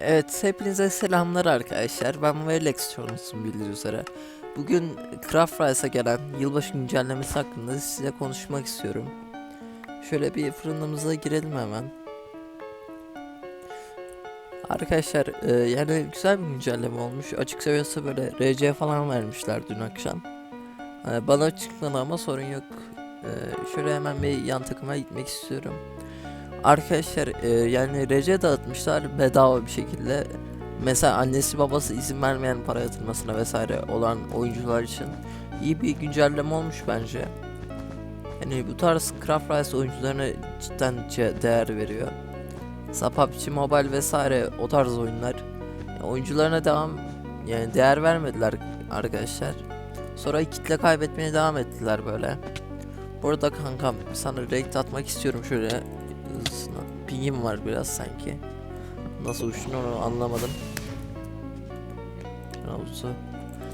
Evet, hepinize selamlar arkadaşlar. Ben Verlex Çoğunuzun bildiği üzere. Bugün Craft Rice'a gelen yılbaşı güncellemesi hakkında size konuşmak istiyorum. Şöyle bir fırınımıza girelim hemen. Arkadaşlar e, yani güzel bir güncelleme olmuş. Açık seviyesi böyle RC falan vermişler dün akşam. E, bana çıkmadı ama sorun yok. E, şöyle hemen bir yan takıma gitmek istiyorum. Arkadaşlar e, yani RC dağıtmışlar bedava bir şekilde. Mesela annesi babası izin vermeyen para yatırmasına vesaire olan oyuncular için iyi bir güncelleme olmuş bence. Yani bu tarz Craft Rice oyuncularına cidden değer veriyor. Mesela PUBG Mobile vesaire o tarz oyunlar yani oyuncularına devam yani değer vermediler arkadaşlar. Sonra kitle kaybetmeye devam ettiler böyle. Burada kankam sana raid atmak istiyorum şöyle Pingim var biraz sanki. Nasıl uçtun onu anlamadım. Havuzu.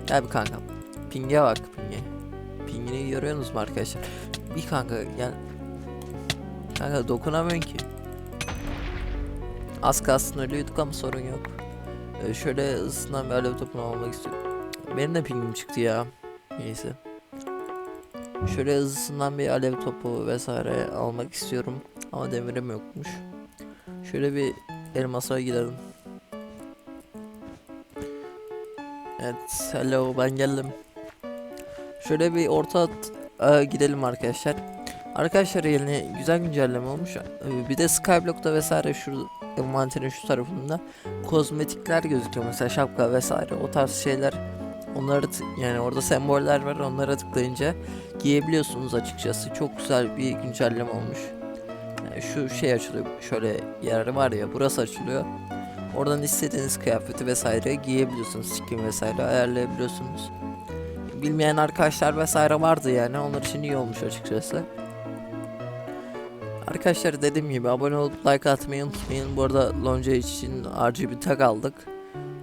Gel bir kankam. Pinge bak pinge. Pingini görüyorsunuz mu arkadaşlar? Bir kanka gel. Kanka dokunamıyorsun ki. Az kalsın ölüyorduk ama sorun yok. Ee, şöyle hızından bir alev topunu almak istiyorum. Benim de pingim çıktı ya. Neyse. Şöyle hızlısından bir alev topu vesaire almak istiyorum. Ama demirim yokmuş. Şöyle bir elmasa gidelim. Evet, hello ben geldim. Şöyle bir orta at- e, gidelim arkadaşlar. Arkadaşlar yeni güzel güncelleme olmuş. E, Bir de Skyblock'ta vesaire şu envanterin şu tarafında kozmetikler gözüküyor mesela şapka vesaire o tarz şeyler onları yani orada semboller var onlara tıklayınca giyebiliyorsunuz açıkçası çok güzel bir güncelleme olmuş şu şey açılıyor şöyle yer var ya burası açılıyor oradan istediğiniz kıyafeti vesaire giyebiliyorsunuz skin vesaire ayarlayabiliyorsunuz bilmeyen arkadaşlar vesaire vardı yani onlar için iyi olmuş açıkçası Arkadaşlar dediğim gibi abone olup like atmayı unutmayın. Bu arada Lonca için RGB tag aldık.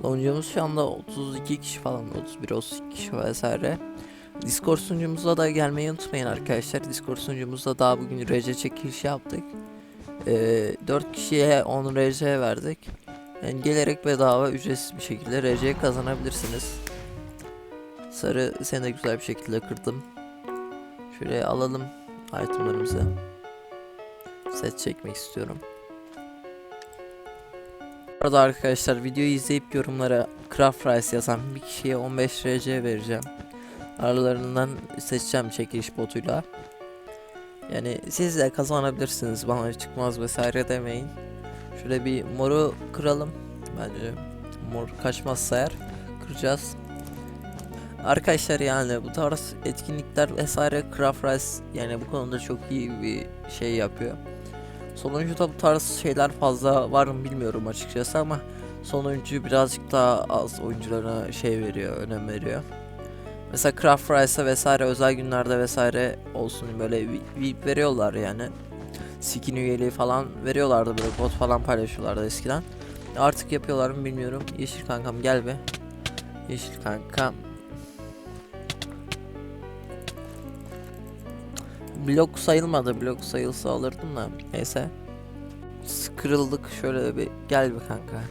Loncamız şu anda 32 kişi falan 31 32 kişi vesaire. Discord sunucumuza da gelmeyi unutmayın arkadaşlar. Discord sunucumuzda daha bugün RC çekilişi yaptık. Ee, 4 kişiye 10 RC verdik. Yani gelerek bedava ücretsiz bir şekilde RC kazanabilirsiniz. Sarı seni de güzel bir şekilde kırdım. Şöyle alalım itemlarımızı set çekmek istiyorum. Bu arada arkadaşlar videoyu izleyip yorumlara Craft Rice yazan bir kişiye 15 RC vereceğim. Aralarından seçeceğim çekiliş botuyla. Yani siz de kazanabilirsiniz bana çıkmaz vesaire demeyin. Şöyle bir moru kıralım. Bence mor kaçmazsa eğer kıracağız. Arkadaşlar yani bu tarz etkinlikler vesaire Craft Rice yani bu konuda çok iyi bir şey yapıyor. Sonuncuda bu tarz şeyler fazla var mı bilmiyorum açıkçası ama sonuncu birazcık daha az oyuncularına şey veriyor, önem veriyor. Mesela Craft Rice'a vesaire özel günlerde vesaire olsun böyle vi- VIP veriyorlar yani. Skin üyeliği falan veriyorlardı böyle bot falan paylaşıyorlardı eskiden. Artık yapıyorlar mı bilmiyorum. Yeşil kankam gel be. Yeşil kankam. Blok sayılmadı. Blok sayılsa alırdım da. Neyse. Kırıldık. Şöyle bir gel bir kanka.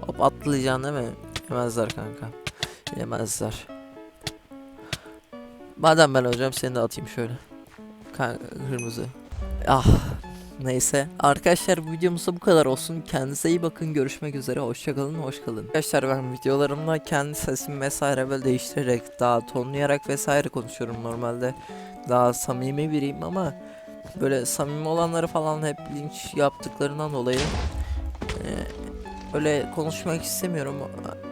Hop atlayacaksın değil mi? Yemezler kanka. Yemezler. Madem ben hocam seni de atayım şöyle. Kırmızı. Ah. Neyse. Arkadaşlar bu videomuzda bu kadar olsun. Kendinize iyi bakın. Görüşmek üzere. Hoşçakalın. Hoş kalın. Arkadaşlar ben videolarımda kendi sesimi vesaire böyle değiştirerek daha tonlayarak vesaire konuşuyorum normalde daha samimi biriyim ama böyle samimi olanları falan hep linç yaptıklarından dolayı e, öyle konuşmak istemiyorum.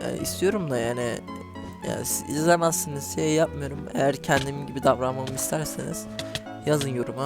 E, istiyorum da yani yani izlemezsiniz şey yapmıyorum. Eğer kendim gibi davranmamı isterseniz yazın yoruma.